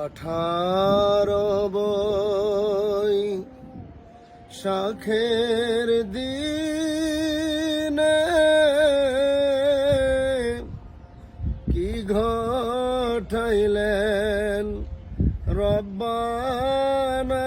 আঠারো বই শাখের দিনে কি ঘটাইলেন রব্বানা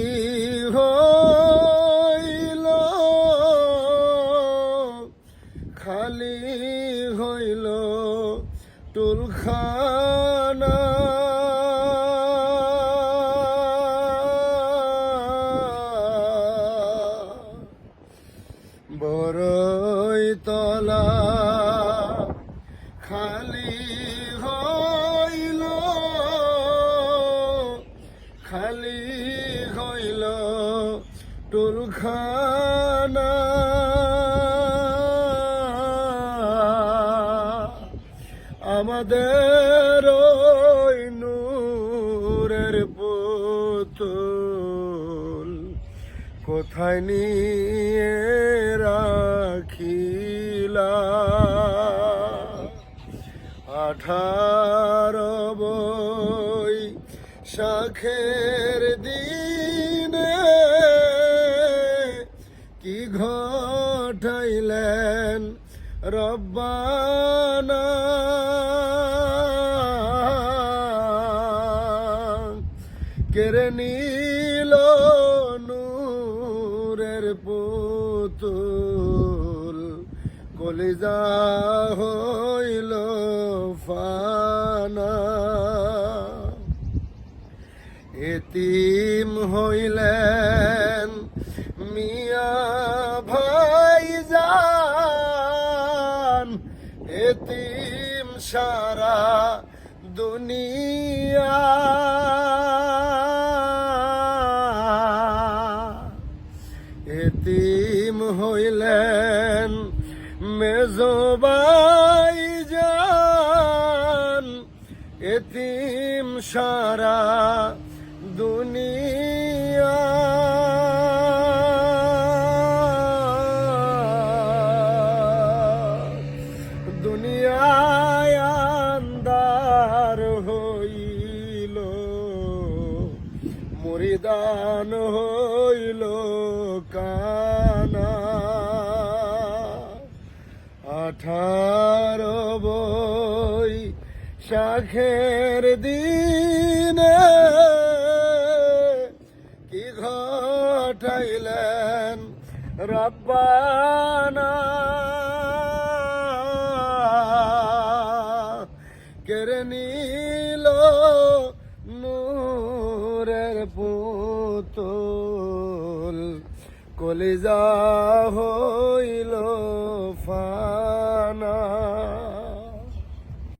টুলখানা বড়ই তলা খালি হইল খালি হইল টুলখানা। ওই নূরের পুতুল কোথায় নিয়ে রাখিলা? আঠারো বই শাখের দিনে কি ঘটাইলেন? রব্বানা কেড়ে নিল নূরের পুতুল, কলিজা হইল ফানা। এতিম হইলেন মিয়া ভাই যান এতিম সারা দুনিয়া এতিম হইলেন মেজবাই যান এতিম সারা দুনিয়া। দুনিয়ায় আন্দার হইল। কানা। আঠারো বই শাখের দিনে কি ঘটাইলেন রব্বানা? কেড়ে নিল নূরের পুতুল? কলিজা হইল ফা